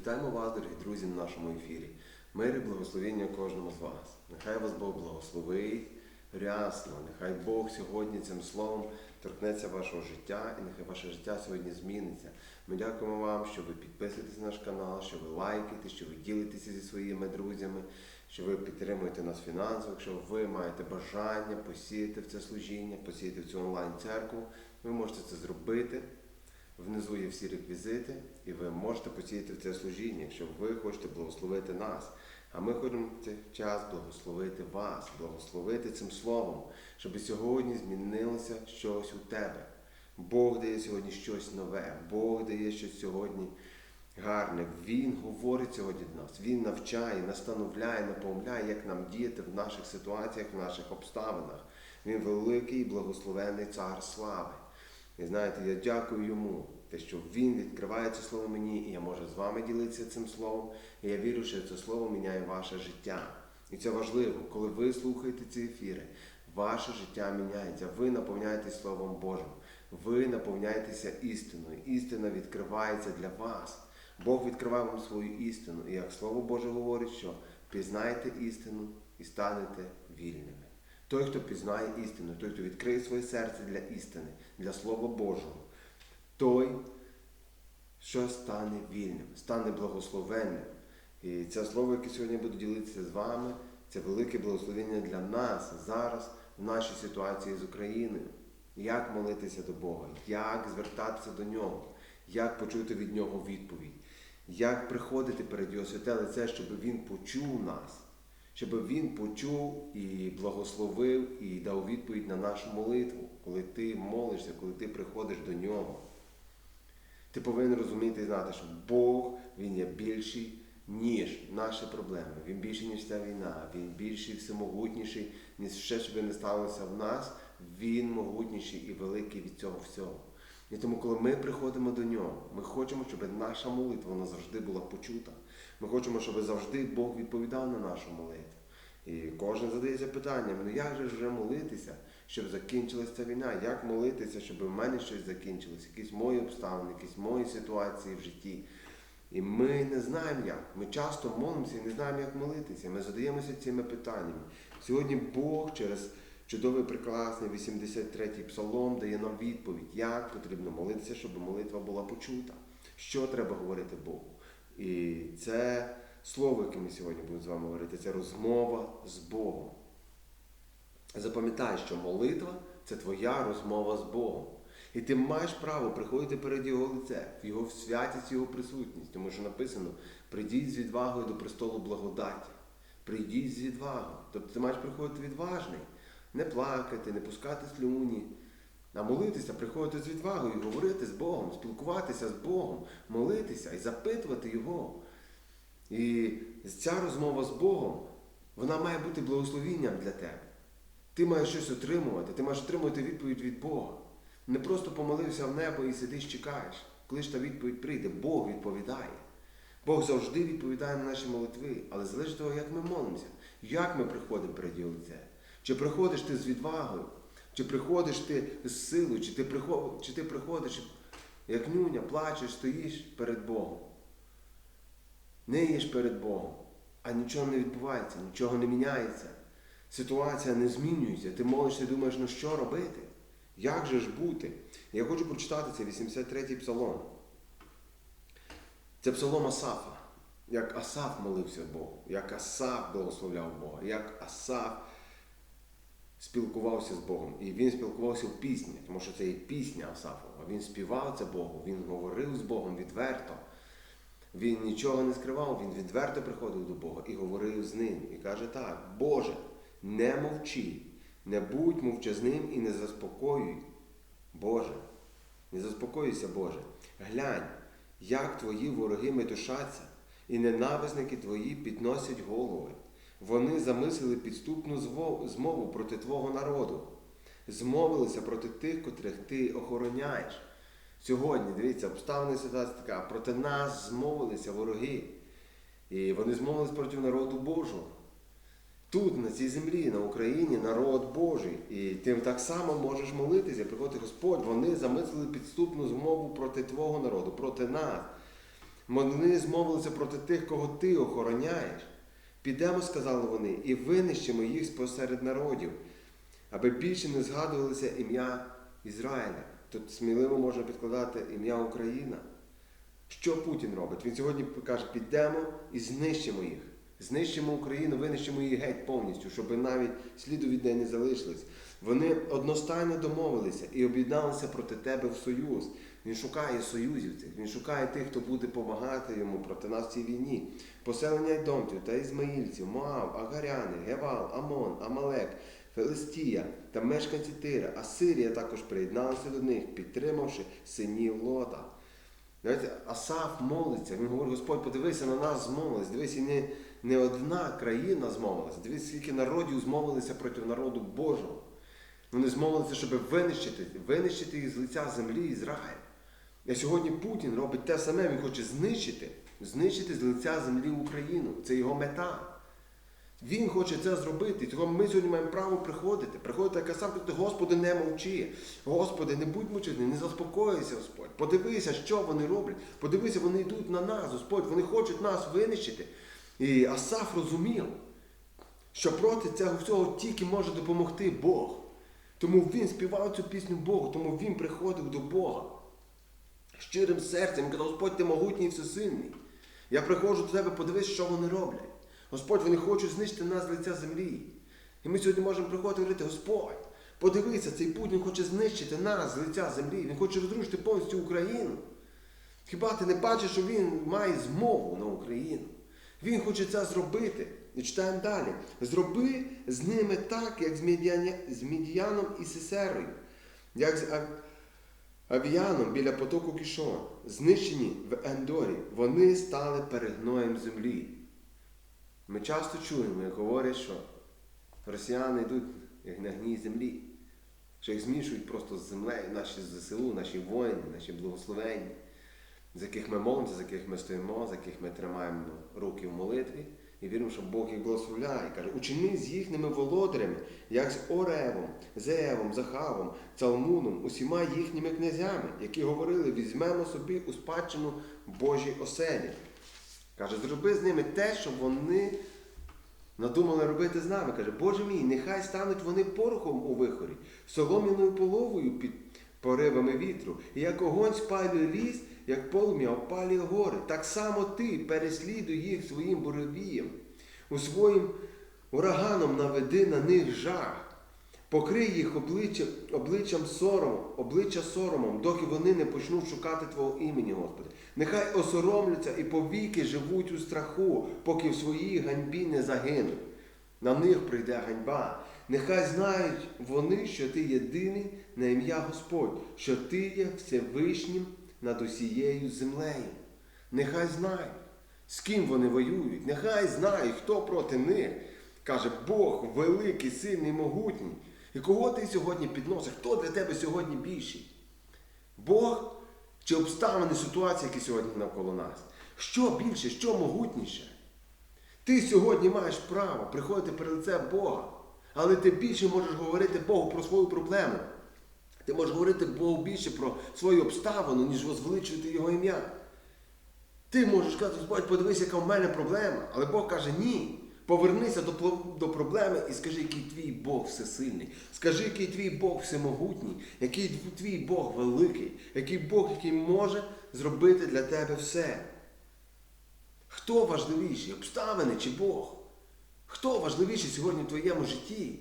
Вітаємо вас, дорогі друзі, на нашому ефірі. Мир і благословення кожному з вас. Нехай вас Бог благословить рясно, нехай Бог сьогодні цим словом торкнеться вашого життя і нехай ваше життя сьогодні зміниться. Ми дякуємо вам, що ви підписуєтесь на наш канал, що ви лайкаєте, що ви ділитеся зі своїми друзями, що ви підтримуєте нас фінансово, якщо ви маєте бажання посіяти в це служіння, посіяти в цю онлайн-церкву, ви можете це зробити. Внизу є всі реквізити, і ви можете посіяти в це служіння, якщо ви хочете благословити нас. А ми хочемо цей час благословити вас, благословити цим словом, щоб сьогодні змінилося щось у тебе. Бог дає сьогодні щось нове, Бог дає щось сьогодні гарне. Він говорить сьогодні до нас, Він навчає, настановляє, напомляє, як нам діяти в наших ситуаціях, в наших обставинах. Він великий і благословений цар слави. І знаєте, я дякую йому, те, що він відкриває це слово мені, і я можу з вами ділитися цим словом. І я вірю, що це слово міняє ваше життя. І це важливо, коли ви слухаєте ці ефіри, ваше життя міняється. Ви наповняєтесь Словом Божим, ви наповняєтеся істиною. Істина відкривається для вас. Бог відкриває вам свою істину. І як Слово Боже говорить, що пізнайте істину і станете вільними. Той, хто пізнає істину, той, хто відкриє своє серце для істини, для Слова Божого, той, що стане вільним, стане благословенним. І це слово, яке сьогодні буду ділитися з вами, це велике благословення для нас зараз, в нашій ситуації з Україною. Як молитися до Бога, як звертатися до Нього, як почути від Нього відповідь, як приходити перед Його святе лице, щоб Він почув нас? Щоб він почув і благословив і дав відповідь на нашу молитву, коли ти молишся, коли ти приходиш до нього. Ти повинен розуміти і знати, що Бог Він є більший, ніж наші проблеми. Він більший, ніж ця війна, він більший, всемогутніший, ніж все, що би не сталося в нас, він могутніший і великий від цього всього. І тому, коли ми приходимо до нього, ми хочемо, щоб наша молитва вона завжди була почута. Ми хочемо, щоб завжди Бог відповідав на нашу молитву. І кожен задається питанням, ну як же вже молитися, щоб закінчилася ця війна? Як молитися, щоб в мене щось закінчилось, якісь мої обставини, якісь мої ситуації в житті. І ми не знаємо як. Ми часто молимося і не знаємо, як молитися. Ми задаємося цими питаннями. Сьогодні Бог через чудовий, прекрасний 83-й псалом дає нам відповідь, як потрібно молитися, щоб молитва була почута. Що треба говорити Богу? І це слово, яке ми сьогодні будемо з вами говорити, це розмова з Богом. Запам'ятай, що молитва це твоя розмова з Богом. І ти маєш право приходити перед Його лице, в Його святість, Його присутність. Тому що написано: прийдіть з відвагою до престолу благодаті. Прийдіть з відвагою. Тобто ти маєш приходити відважний, не плакати, не пускати слюні, а молитися, приходити з відвагою, говорити з Богом, спілкуватися з Богом, молитися і запитувати Його. І ця розмова з Богом, вона має бути благословінням для тебе. Ти маєш щось отримувати, ти маєш отримувати відповідь від Бога. Не просто помолився в небо і сидиш, чекаєш. Коли ж та відповідь прийде, Бог відповідає. Бог завжди відповідає на наші молитви, але залежить того, як ми молимося, як ми приходимо перед Його лице. Чи приходиш ти з відвагою, чи приходиш ти з силою, чи ти приходиш, чи ти приходиш, як нюня, плачеш, стоїш перед Богом. Не їш перед Богом, а нічого не відбувається, нічого не міняється. Ситуація не змінюється. Ти молишся і думаєш, ну що робити? Як же ж бути? Я хочу прочитати цей 83-й псалом. Це псалом Асафа. Як Асаф молився Богу, як Асаф благословляв Бога, як Асаф спілкувався з Богом. І він спілкувався в пісні, тому що це і пісня Асафова. Він співав це Богу, він говорив з Богом відверто. Він нічого не скривав, він відверто приходив до Бога і говорив з ним. І каже так: Боже, не мовчи, не будь мовчазним і не заспокоюй. Боже, не заспокоюйся, Боже. Глянь, як твої вороги метушаться, і ненависники твої підносять голови. Вони замислили підступну змову проти Твого народу, змовилися проти тих, котрих ти охороняєш. Сьогодні, дивіться, обставина ситуація така, проти нас змовилися вороги. І вони змовились проти народу Божого. Тут, на цій землі, на Україні, народ Божий. І ти так само можеш молитися, приходити Господь, вони замислили підступну змову проти Твого народу, проти нас. Вони змовилися проти тих, кого ти охороняєш. Підемо, сказали вони, і винищимо їх спосеред народів, аби більше не згадувалося ім'я Ізраїля. Тут сміливо можна підкладати ім'я Україна. Що Путін робить? Він сьогодні каже, підемо і знищимо їх. Знищимо Україну, винищимо її геть повністю, щоб навіть сліду від неї не залишилось. Вони одностайно домовилися і об'єдналися проти тебе в союз. Він шукає союзівців, він шукає тих, хто буде допомагати йому проти нас в цій війні. Поселення Айдомтів та Ізмаїльців, Моав, Агаряни, Гевал, Амон, Амалек, Филистія та мешканці Тира, а Сирія також приєдналася до них, підтримавши синів Лота. Знаєте, Асаф молиться, він говорить, Господь, подивися на нас змовились. Дивись, і не, не одна країна змовилася. Дивись, скільки народів змовилися проти народу Божого. Вони змовилися, щоб винищити, винищити їх з лиця землі Ізраїль. А сьогодні Путін робить те саме, він хоче знищити, знищити з лиця землі Україну. Це його мета. Він хоче це зробити. Тому ми сьогодні маємо право приходити. Приходити як сам казати, Господи, не мовчи. Господи, не будь мовчити, не заспокойся, Господь. Подивися, що вони роблять. Подивися, вони йдуть на нас, Господь. Вони хочуть нас винищити. І Асаф розумів, що проти цього всього тільки може допомогти Бог. Тому він співав цю пісню Богу, тому він приходив до Бога. Щирим серцем він казав, Господь, ти могутній і всесильний. Я приходжу до тебе, подивись, що вони роблять. Господь, вони хочуть знищити нас з лиця землі. І ми сьогодні можемо приходити і говорити, Господь, подивися, цей Путін хоче знищити нас з лиця землі. Він хоче розрушити повністю Україну. Хіба ти не бачиш, що він має змову на Україну? Він хоче це зробити. І читаємо далі. Зроби з ними так, як з, Медіаном і Сесерою, як з Ав- Авіаном біля потоку Кішон, знищені в Ендорі, вони стали перегноєм землі. Ми часто чуємо, як говорять, що росіяни йдуть як на гній землі, що їх змішують просто з землею, наші ЗСУ, наші воїни, наші благословенні, з яких ми молимося, з яких ми стоїмо, з яких ми тримаємо руки в молитві і віримо, що Бог їх благословляє. Каже, учини з їхніми володарями, як з Оревом, Зеєвом, Захавом, Цалмуном, усіма їхніми князями, які говорили, візьмемо собі у спадщину Божій оселі. Каже, зроби з ними те, що вони надумали робити з нами. Каже, Боже мій, нехай стануть вони порохом у вихорі, солом'яною половою під поривами вітру. І як огонь спалює ліс, як полум'я опалює гори. Так само ти переслідуй їх своїм буревієм, у своїм ураганом наведи на них жах. Покрий їх обличчя, обличчям соромом, обличчя соромом, доки вони не почнуть шукати Твого імені, Господи. Нехай осоромляться і повіки живуть у страху, поки в своїй ганьбі не загинуть. На них прийде ганьба. Нехай знають вони, що ти єдиний на ім'я Господь, що ти є Всевишнім над усією землею. Нехай знають, з ким вони воюють, нехай знають, хто проти них. Каже, Бог великий, сильний, могутній. І кого ти сьогодні підносиш? Хто для тебе сьогодні більший? Бог чи обставини ситуації, які сьогодні навколо нас? Що більше, що могутніше? Ти сьогодні маєш право приходити перед лице Бога, але ти більше можеш говорити Богу про свою проблему. Ти можеш говорити Богу більше про свою обставину, ніж возвеличувати Його ім'я. Ти можеш сказати, Господь, подивись, яка в мене проблема. Але Бог каже, ні. Повернися до, до проблеми і скажи, який твій Бог всесильний. Скажи, який твій Бог всемогутній, який твій Бог великий, який Бог, який може зробити для тебе все. Хто важливіший, обставини чи Бог? Хто важливіший сьогодні в твоєму житті?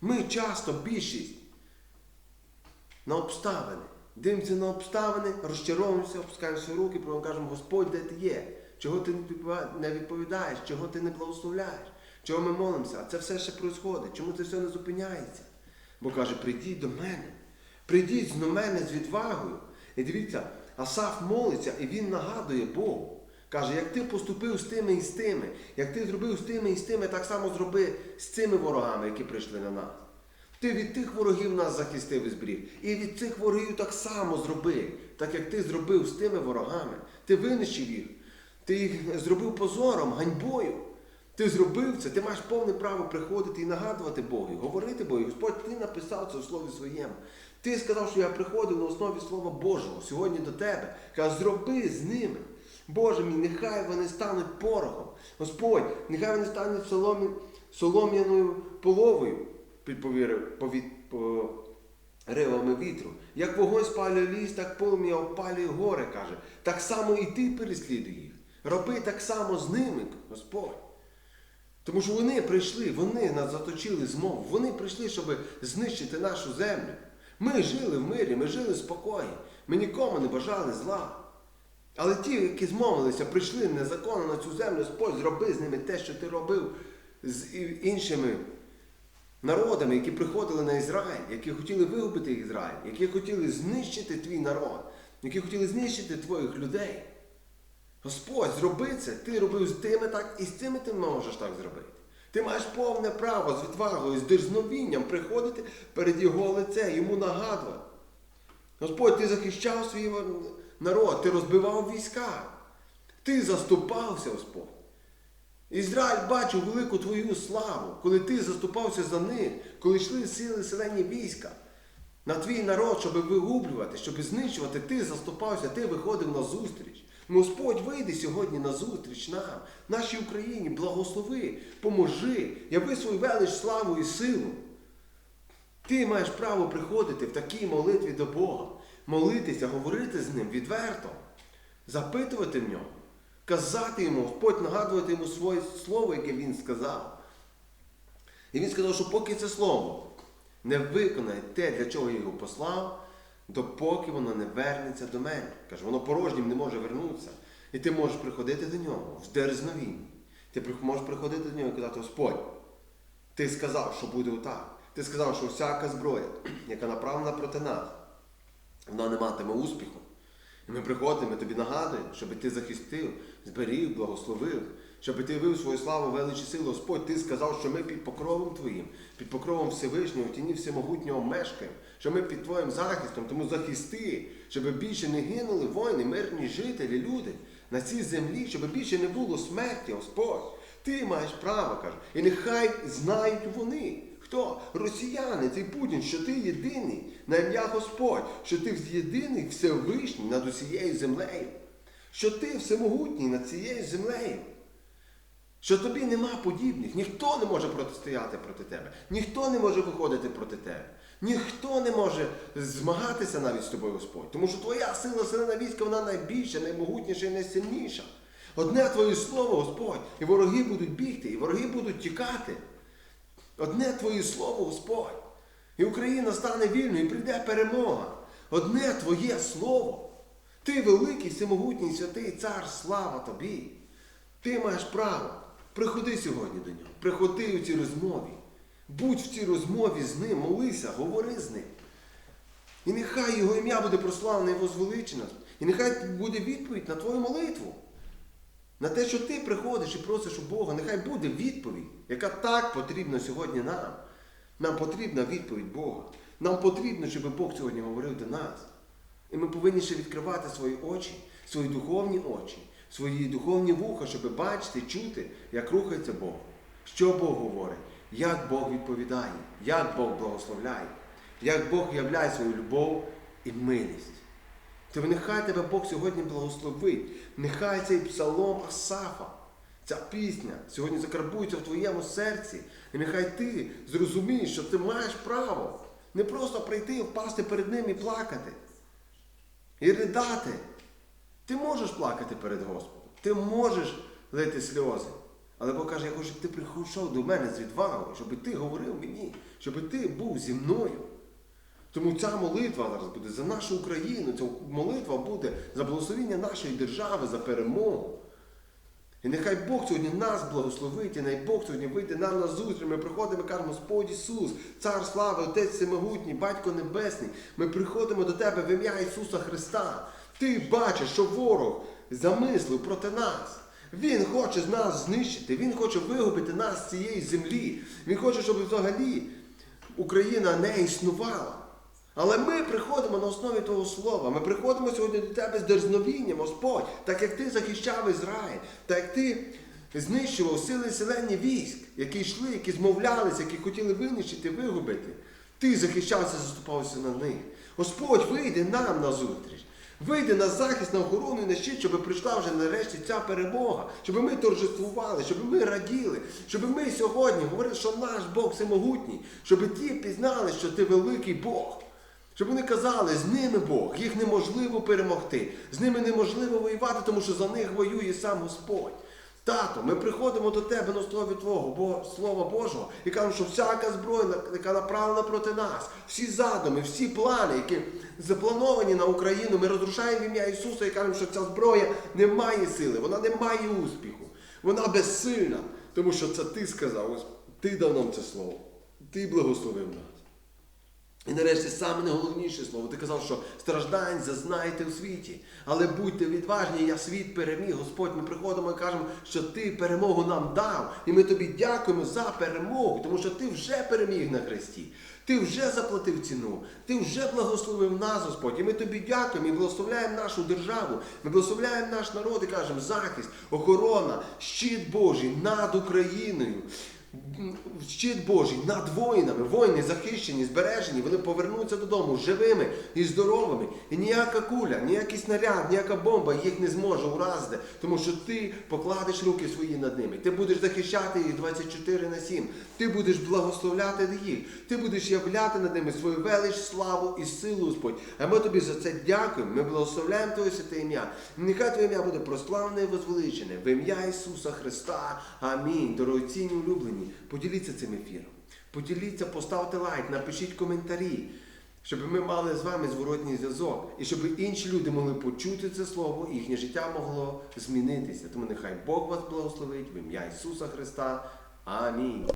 Ми часто більшість на обставини. Дивимося на обставини, розчаровуємося, опускаємо свої руки, кажемо, Господь, де ти є? Чого ти не відповідаєш, чого ти не благословляєш, чого ми молимося? А це все ще відбувається. Чому це все не зупиняється? Бо каже, прийдіть до мене, прийдіть до мене з відвагою. І дивіться, Асаф молиться і він нагадує Богу. Каже, як ти поступив з тими і з тими, як ти зробив з тими і з тими, так само зроби з цими ворогами, які прийшли на нас. Ти від тих ворогів нас захистив і зберіг. І від цих ворогів так само зроби, так як ти зробив з тими ворогами. Ти винищив їх, ти їх зробив позором, ганьбою. Ти зробив це, ти маєш повне право приходити і нагадувати Богу, говорити Богу. Господь, ти написав це у слові своєму. Ти сказав, що я приходив на основі Слова Божого сьогодні до тебе. Каже, зроби з ними. Боже мій, нехай вони стануть порохом. Господь, нехай вони стануть соломі, солом'яною половою під повіри- по ривами вітру. Як вогонь спалює ліс, так полум'я опалює гори, каже. Так само і ти переслідуй їх. Роби так само з ними, Господь. Тому що вони прийшли, вони нас заточили змову, вони прийшли, щоб знищити нашу землю. Ми жили в мирі, ми жили в спокої, ми нікому не бажали зла. Але ті, які змовилися, прийшли незаконно на цю землю, Господь, зроби з ними те, що ти робив з іншими народами, які приходили на Ізраїль, які хотіли вигубити Ізраїль, які хотіли знищити твій народ, які хотіли знищити твоїх людей. Господь, зроби це. Ти робив з тими так, і з цими ти можеш так зробити. Ти маєш повне право з відвагою, з дерзновінням приходити перед Його лице, йому нагадувати. Господь, ти захищав свій народ, ти розбивав війська, ти заступався, Господь. Ізраїль бачив велику твою славу, коли ти заступався за них, коли йшли сили селені війська. На твій народ, щоб вигублювати, щоб знищувати, ти заступався, ти виходив на зустріч. Господь, вийди сьогодні на зустріч нам, нашій Україні, благослови, поможи, яви свою велич, славу і силу. Ти маєш право приходити в такій молитві до Бога, молитися, говорити з Ним відверто, запитувати в нього, казати йому, Господь нагадувати йому своє слово, яке він сказав. І він сказав, що поки це слово не виконає те, для чого я його послав, допоки воно не вернеться до мене. Каже, воно порожнім не може вернутися. І ти можеш приходити до нього в дерзновінні. Ти можеш приходити до нього і казати, Господь, ти сказав, що буде отак. Ти сказав, що всяка зброя, яка направлена проти нас, вона не матиме успіху. І ми приходимо, ми тобі нагадуємо, щоб ти захистив, зберіг, благословив, щоб ти вив свою славу, величі силу. Господь, ти сказав, що ми під покровом Твоїм, під покровом Всевишнього, тіні всемогутнього мешкаємо, що ми під Твоїм захистом, тому захисти, щоб більше не гинули воїни, мирні жителі, люди на цій землі, щоб більше не було смерті, Господь. Ти маєш право, каже. І нехай знають вони. Хто? Росіяни, цей Путін, що ти єдиний на ім'я Господь, що ти єдиний Всевишній над усією землею, що ти всемогутній над цією землею, що тобі нема подібних, ніхто не може протистояти проти тебе, ніхто не може виходити проти тебе, ніхто не може змагатися навіть з тобою, Господь. Тому що твоя сила, сила війська, вона найбільша, наймогутніша і найсильніша. Одне твоє слово, Господь, і вороги будуть бігти, і вороги будуть тікати. Одне Твоє слово, Господь. І Україна стане вільною, і прийде перемога. Одне Твоє слово. Ти великий, всемогутній, святий цар, слава тобі. Ти маєш право. Приходи сьогодні до нього. Приходи у цій розмові. Будь в цій розмові з ним, молися, говори з ним. І нехай його ім'я буде прославлене і возвеличено. І нехай буде відповідь на твою молитву. На те, що ти приходиш і просиш у Бога, нехай буде відповідь, яка так потрібна сьогодні нам. Нам потрібна відповідь Бога. Нам потрібно, щоб Бог сьогодні говорив до нас. І ми повинні ще відкривати свої очі, свої духовні очі, свої духовні вуха, щоб бачити, чути, як рухається Бог, що Бог говорить, як Бог відповідає, як Бог благословляє, як Бог являє свою любов і милість. Тобто нехай тебе Бог сьогодні благословить. Нехай цей псалом Асафа, ця пісня сьогодні закарбується в твоєму серці. І нехай ти зрозумієш, що ти маєш право не просто прийти, впасти перед ним і плакати. І ридати. Ти можеш плакати перед Господом. Ти можеш лити сльози. Але Бог каже, я хочу, щоб ти прийшов до мене з відвагою, щоб ти говорив мені, щоб ти був зі мною. Тому ця молитва зараз буде за нашу Україну, ця молитва буде за благословення нашої держави, за перемогу. І нехай Бог сьогодні нас благословить, і нехай Бог сьогодні вийде нам на зустріч. Ми приходимо і кажемо, Господь Ісус, Цар слави, Отець Всемогутній, Батько Небесний. Ми приходимо до Тебе в ім'я Ісуса Христа. Ти бачиш, що ворог замислив проти нас. Він хоче нас знищити, Він хоче вигубити нас з цієї землі. Він хоче, щоб взагалі Україна не існувала. Але ми приходимо на основі того слова. Ми приходимо сьогодні до тебе з дерзновінням, Господь, так як ти захищав Ізраїль, так як ти знищував сили селені військ, які йшли, які змовлялися, які хотіли винищити, вигубити. Ти захищався, заступався на них. Господь вийде нам на Вийди на захист, на охорону і на щит, щоб прийшла вже нарешті ця перемога, щоб ми торжествували, щоб ми раділи, щоб ми сьогодні говорили, що наш Бог всемогутній, щоб ті пізнали, що ти великий Бог. Щоб вони казали, з ними Бог, їх неможливо перемогти, з ними неможливо воювати, тому що за них воює сам Господь. Тато, ми приходимо до тебе на слові Твого, бо Слова Божого, і кажемо, що всяка зброя, яка направлена проти нас, всі задуми, всі плани, які заплановані на Україну, ми розрушаємо ім'я Ісуса і кажемо, що ця зброя не має сили, вона не має успіху, вона безсильна, тому що це ти сказав, ти дав нам це слово, ти благословив нас. І нарешті саме найголовніше слово. Ти казав, що страждань зазнайте у світі. Але будьте відважні, я світ переміг. Господь, ми приходимо і кажемо, що ти перемогу нам дав. І ми тобі дякуємо за перемогу, тому що ти вже переміг на хресті. Ти вже заплатив ціну, ти вже благословив нас, Господь. І ми тобі дякуємо і благословляємо нашу державу. Ми благословляємо наш народ і кажемо захист, охорона, щит Божий над Україною. Щит Божий над воїнами, воїни захищені, збережені, вони повернуться додому живими і здоровими. І ніяка куля, ніякий снаряд, ніяка бомба їх не зможе уразити, тому що ти покладеш руки свої над ними. Ти будеш захищати їх 24 на 7. Ти будеш благословляти їх. Ти будеш являти над ними свою велич, славу і силу, Господь. А ми тобі за це дякуємо. Ми благословляємо Твоє святе ім'я. Нехай Твоє ім'я буде прославлене і возвеличене. В ім'я Ісуса Христа. Амінь. Дорогоцінні улюблені. Поділіться цим ефіром. Поділіться, поставте лайк, напишіть коментарі, щоб ми мали з вами зворотній зв'язок, і щоб інші люди могли почути це слово, і їхнє життя могло змінитися. Тому нехай Бог вас благословить в ім'я Ісуса Христа. Амінь.